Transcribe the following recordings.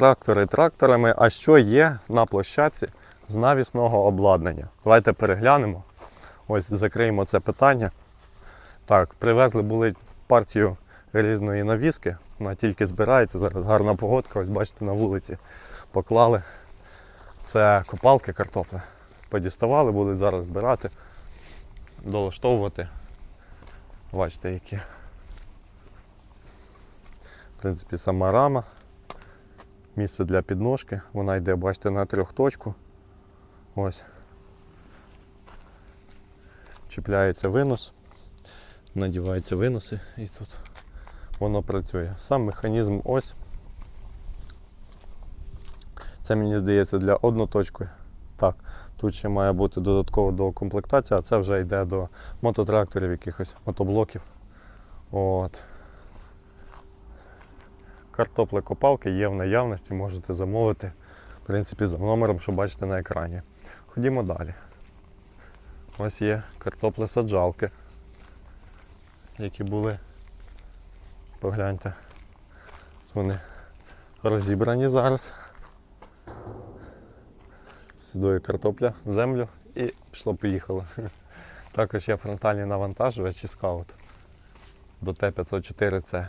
трактори тракторами. А що є на площадці з навісного обладнання? Давайте переглянемо. Ось закриємо це питання. Так, привезли були партію різної навіски. Вона тільки збирається. Зараз гарна погодка. Ось бачите, на вулиці поклали. Це копалки картопли. Подіставали, будуть зараз збирати, долаштовувати. Бачите, які. В принципі, сама рама. Місце для підножки. Вона йде, бачите, на трьохточку. Ось. Чіпляється винос. Надіваються виноси і тут воно працює. Сам механізм ось. Це мені здається для одноточки. Так, тут ще має бути додатково доукомплектація, а це вже йде до мототракторів, якихось мотоблоків. От. Картоплекопалки є в наявності, можете замовити, в принципі, за номером, що бачите на екрані. Ходімо далі. Ось є картоплесаджалки, які були. Погляньте. Вони розібрані зараз. Сюди картопля в землю і пішло-поїхало. Також є фронтальні навантажувачі скаут до Т-504C.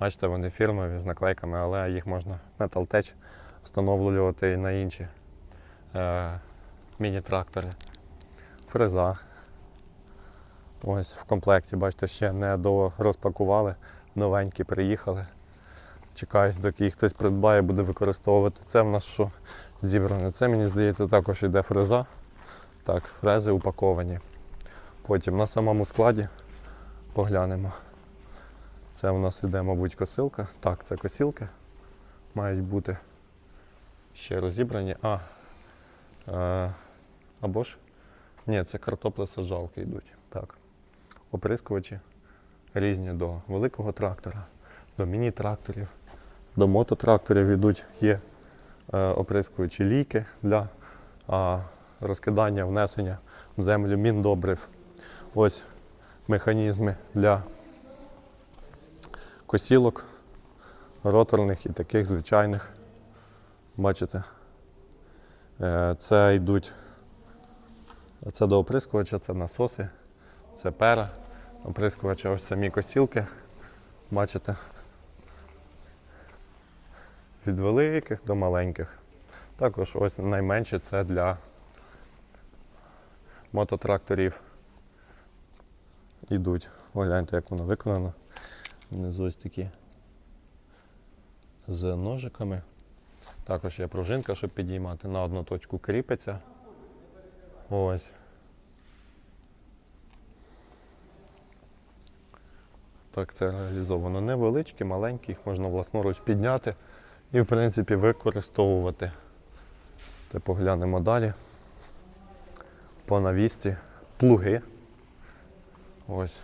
Бачите, вони фірмові з наклейками, але їх можна Metal встановлювати і на інші е, міні-трактори. Фреза. Ось в комплекті, бачите, ще не розпакували, новенькі приїхали. Чекають, доки їх хтось придбає, буде використовувати. Це в нас що зібране. Це, мені здається, також йде фреза. Так, фрези упаковані. Потім на самому складі поглянемо. Це у нас іде, мабуть, косилка. Так, це косілки. Мають бути ще розібрані. А, е, або ж. Ні, це картоплесаджалки йдуть. Так. Оприскувачі різні до великого трактора, до міні-тракторів, до мототракторів йдуть. Є е, оприскувачі ліки для а, розкидання, внесення в землю міндобрив. Ось механізми для косілок роторних і таких звичайних. Бачите? Е, Це йдуть. Це до оприскувача, це насоси, це пера, оприскувача, ось самі косілки. Бачите? Від великих до маленьких. Також ось найменше це для мототракторів. Йдуть. Погляньте, як воно виконано. Внизу ось такі з ножиками. Також є пружинка, щоб підіймати. На одну точку кріпиться. Ось. Так, це реалізовано невеличкі, маленькі, їх можна власноруч підняти і, в принципі, використовувати. Те поглянемо далі. По навісці плуги. Ось.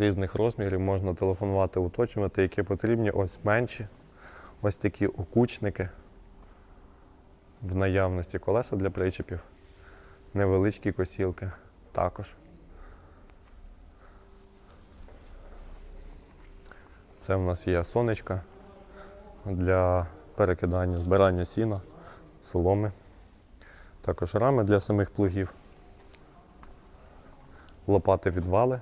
Різних розмірів можна телефонувати, уточнювати, які потрібні. Ось менші. Ось такі окучники. В наявності колеса для причепів. Невеличкі косілки також. Це в нас є сонечка для перекидання, збирання сіна, соломи. Також рами для самих плугів. Лопати відвали.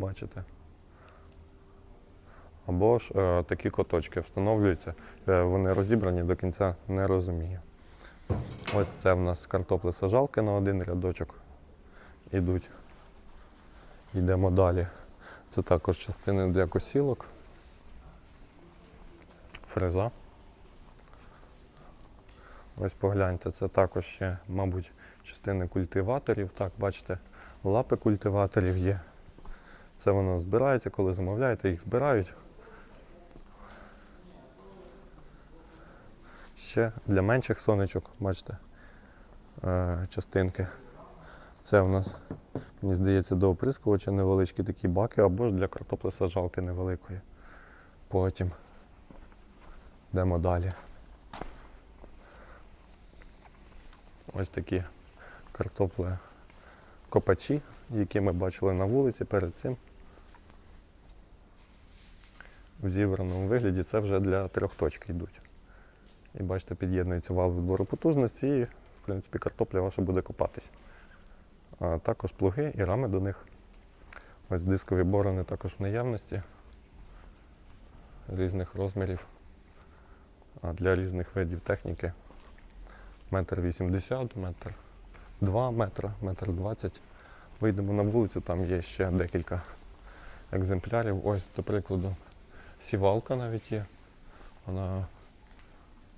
Бачите? Або ж е, такі коточки встановлюються. Е, вони розібрані до кінця не розумію. Ось це в нас картоплесаджалки на один рядочок ідуть. Йдемо далі. Це також частини для косілок. Фреза. Ось погляньте, це також ще, мабуть, частини культиваторів. Так, бачите, лапи культиваторів є. Це воно збирається, коли замовляєте, їх збирають. Ще для менших сонечок, бачите, е, частинки. Це у нас, мені здається, до оприскувача невеличкі такі баки, або ж для картоплесаджалки невеликої. Потім йдемо далі. Ось такі картопли копачі, які ми бачили на вулиці перед цим. В зібраному вигляді це вже для трьох точки йдуть. І бачите, під'єднується вал відбору потужності і, в принципі, картопля ваша буде копатись. А також плуги і рами до них. Ось дискові борони також в наявності різних розмірів. А для різних видів техніки метр вісімдесят, метр два метра, метр двадцять. Вийдемо на вулицю, там є ще декілька екземплярів. Ось, до прикладу, сівалка навіть є. Вона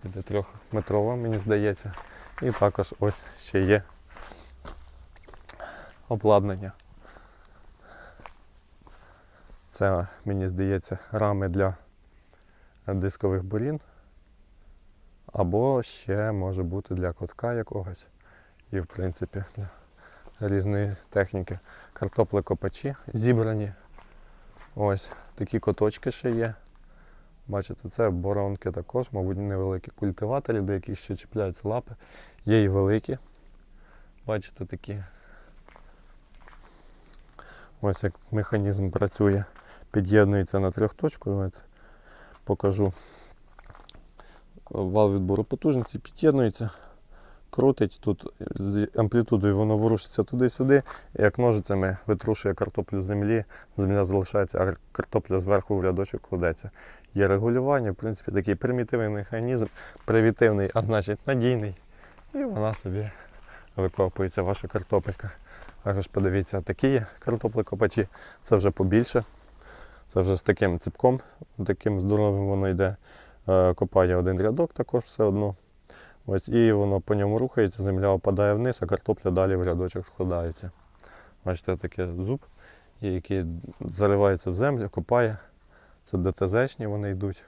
іде трьохметрова, мені здається. І також ось ще є обладнання. Це, мені здається, рами для дискових борін. Або ще може бути для котка якогось. І, в принципі, для різної техніки. Картоплекопачі зібрані. Ось такі коточки ще є. Бачите, це боронки також, мабуть, невеликі культиваторі, до яких ще чіпляються лапи. Є і великі. Бачите, такі. Ось як механізм працює. Під'єднується на трьохточку. Давайте покажу. Вал відбору потужності під'єднується, крутить тут з амплітудою воно ворушиться туди-сюди. Як ножицями витрушує картоплю з землі, земля залишається, а картопля зверху в рядочок кладеться. Є регулювання, в принципі, такий примітивний механізм, примітивний, а значить надійний. І вона собі викопується, ваша картопелька. Також подивіться, такі є картоплекопачі, це вже побільше. Це вже з таким ципком, таким здоровим воно йде. Е, Копає один рядок також все одно. Ось, і воно по ньому рухається, земля опадає вниз, а картопля далі в рядочок складається. Бачите, таке зуб, який заривається в землю, копає. Це ДТЗшні вони йдуть.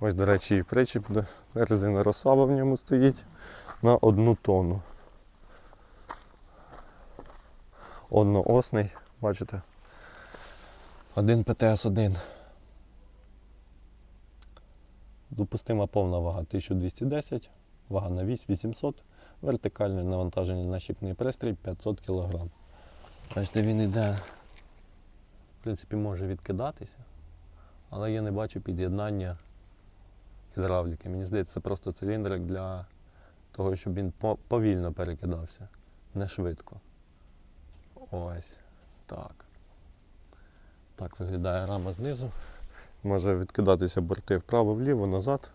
Ось, до речі, і причіп, резина розсава в ньому стоїть на одну тонну. Одноосний, бачите? Один ПТС-1. Допустима повна вага 1210, вага на вісь 800, вертикальне навантаження на щіпний пристрій 500 кг. Бачите, він йде, в принципі, може відкидатися, але я не бачу під'єднання гідравліки. Мені здається, це просто циліндрик для того, щоб він повільно перекидався, не швидко. Ось так. Так виглядає рама знизу. Може відкидатися борти вправо-вліво, назад.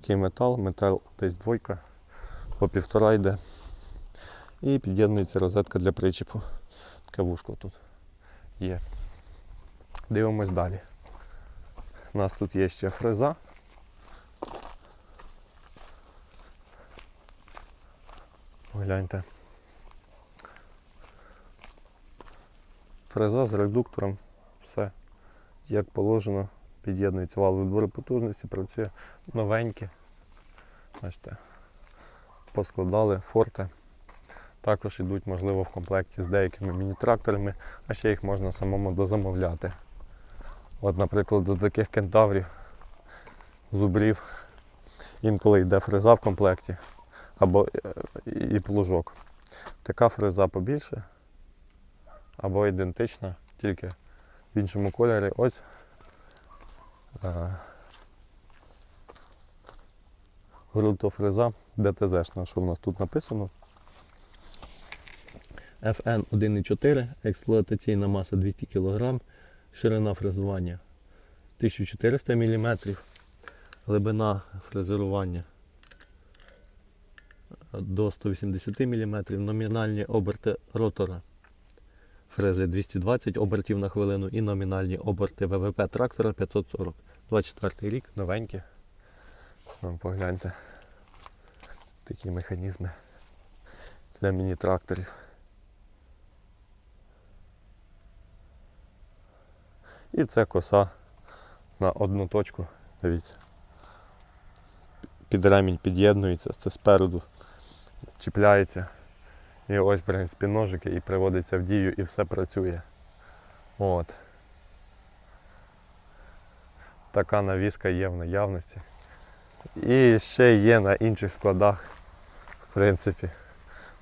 Такий метал, метал десь двойка, по півтора йде. І під'єднується розетка для причіпу. Таке вушко тут є. Дивимось далі. У нас тут є ще фреза. Погляньте. Фреза з редуктором. Все як положено, під'єднується вал відбору потужності, працює новеньке. Бачите, поскладали форти. Також йдуть, можливо, в комплекті з деякими міні-тракторами, а ще їх можна самому дозамовляти. От, наприклад, до таких кентаврів, зубрів, інколи йде фреза в комплекті або е, і плужок. Така фреза побільше або ідентична, тільки в іншому кольорі. Ось е, ґрунтофреза ДТЗ, що в нас тут написано. FN 1,4, експлуатаційна маса 200 кг, ширина фрезування 1400 мм, глибина фрезерування до 180 мм, номінальні оберти ротора фрези 220 обертів на хвилину і номінальні оберти ВВП трактора 540. 24 рік, новенькі. Погляньте. Такі механізми для міні-тракторів. І це коса на одну точку. Дивіться. Під ремінь під'єднується, це спереду чіпляється. І ось, в принципі, і приводиться в дію і все працює. От. Така навіска є в наявності. І ще є на інших складах, в принципі,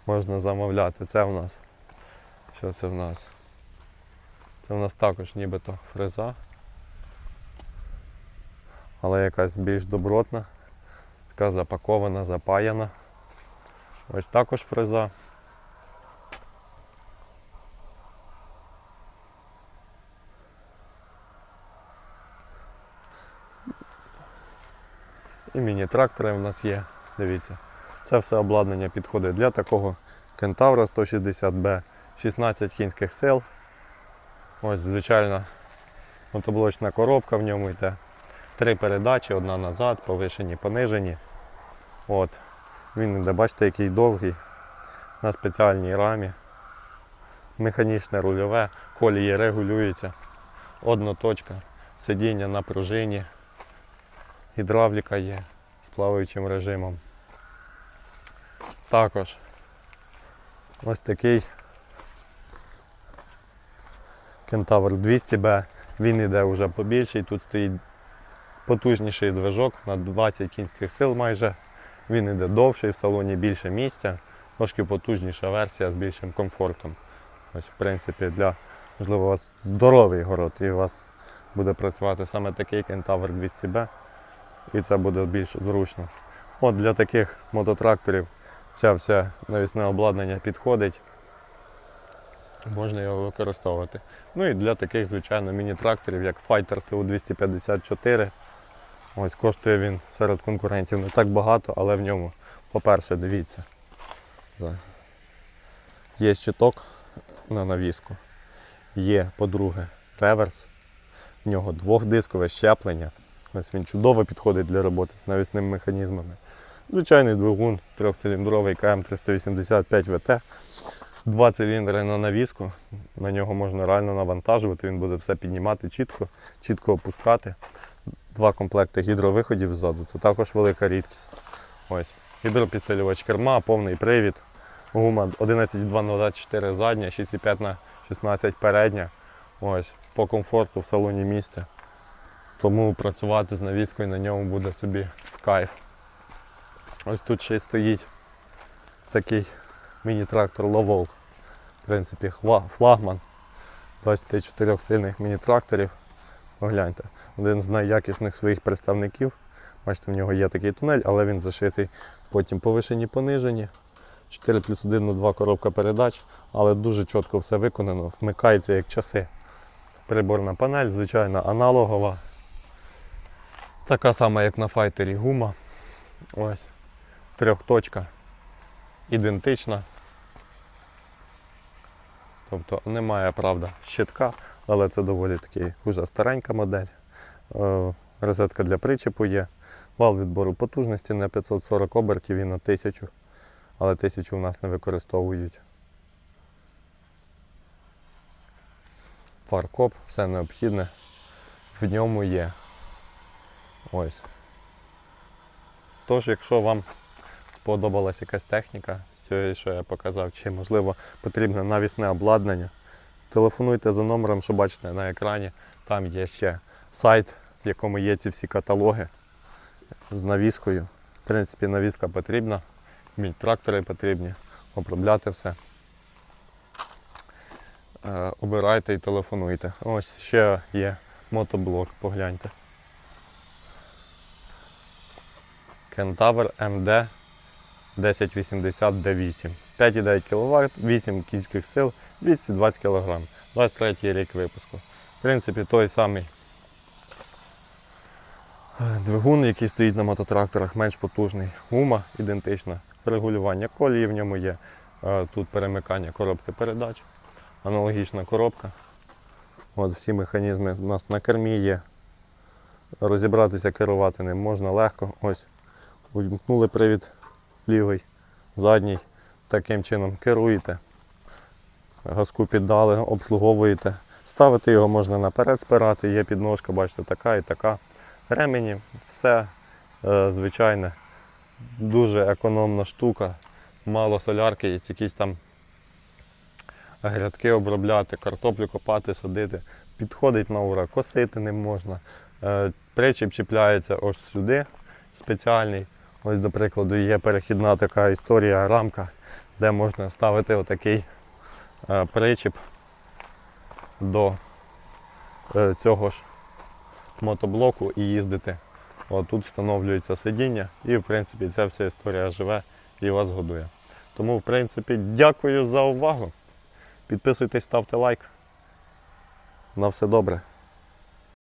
можна замовляти. Це в нас. Що це в нас? Це у нас також нібито фреза. Але якась більш добротна, така запакована, запаяна. Ось також фреза. І міні-трактори в нас є. Дивіться. Це все обладнання підходить для такого кентавра 160B, 16 кінських сил. Ось звичайна мотоблочна коробка в ньому йде. Три передачі, одна назад, повишені, понижені. От. Він іде, бачите, який довгий, на спеціальній рамі. Механічне рульове, колії регулюються. Одноточка, сидіння на пружині, гідравліка є з плаваючим режимом. Також ось такий Кентавр 200B. Він йде вже побільший. Тут стоїть потужніший движок на 20 кінських сил майже. Він йде довший, в салоні більше місця, трошки потужніша версія з більшим комфортом. Ось, в принципі, для, можливо, у вас здоровий город і у вас буде працювати саме такий Кентавр 200B. І це буде більш зручно. От для таких мототракторів це все навісне обладнання підходить. Можна його використовувати. Ну і для таких, звичайно, міні-тракторів, як Fighter TU254. Ось коштує він серед конкурентів не так багато, але в ньому, по-перше, дивіться. Є щиток на навіску. Є, по-друге, реверс. В нього двохдискове щеплення. Ось він чудово підходить для роботи з навісними механізмами. Звичайний двигун, трьохциліндровий КМ385 ВТ. Два циліндри на навіску. На нього можна реально навантажувати, він буде все піднімати чітко, чітко опускати. Два комплекти гідровиходів ззаду. Це також велика рідкість. Ось. Гідропідсилювач керма, повний привід. Гума 11,204 задня, 6,5 на 16 передня. Ось. По комфорту в салоні місця. Тому працювати з навіскою на ньому буде собі в кайф. Ось тут ще й стоїть такий міні-трактор Ловол. В принципі, флагман 24 сильних міні-тракторів. Погляньте, один з найякісних своїх представників. Бачите, в нього є такий тунель, але він зашитий потім повишені понижені. 4 плюс 1 на 2 коробка передач, але дуже чітко все виконано, вмикається як часи. Приборна панель, звичайно, аналогова. Така сама, як на файтері гума. Ось. Трьохточка. Ідентична. Тобто немає, правда, щитка, але це доволі таки вже старенька модель. Е, Розетка для причепу є. Вал відбору потужності на 540 обертів і на 1000, але 1000 у нас не використовують. Фаркоп, все необхідне в ньому є. Ось. Тож, якщо вам сподобалась якась техніка з цієї, що я показав, чи можливо потрібне навісне обладнання, телефонуйте за номером, що бачите на екрані. Там є ще сайт, в якому є ці всі каталоги з навіскою. В принципі, навіска потрібна, трактори потрібні, обробляти все. Е, Обирайте і телефонуйте. Ось ще є мотоблок, погляньте. Кентавр МД 1080 D8. 5,9 кВт, 8 кінських сил, 220 кг. 23 рік випуску. В принципі, той самий двигун, який стоїть на мототракторах, менш потужний. Гума ідентична. Регулювання колії в ньому є. Е, Тут перемикання коробки передач. Аналогічна коробка. От всі механізми у нас на кермі є. Розібратися, керувати ним можна легко. Ось Увімкнули привід лівий, задній. Таким чином керуєте. Газку піддали, обслуговуєте. Ставити його можна наперед спирати, є підножка, бачите, така і така. Ремені, все е, звичайне, дуже економна штука, мало солярки, є якісь там грядки обробляти, картоплю копати, садити. Підходить на ура, косити ним можна. Е, Причіп чіпляється ось сюди, спеціальний. Ось, до прикладу, є перехідна така історія, рамка, де можна ставити отакий е, причіп до е, цього ж мотоблоку і їздити. От тут встановлюється сидіння, і в принципі ця вся історія живе і вас годує. Тому, в принципі, дякую за увагу. Підписуйтесь, ставте лайк. На все добре.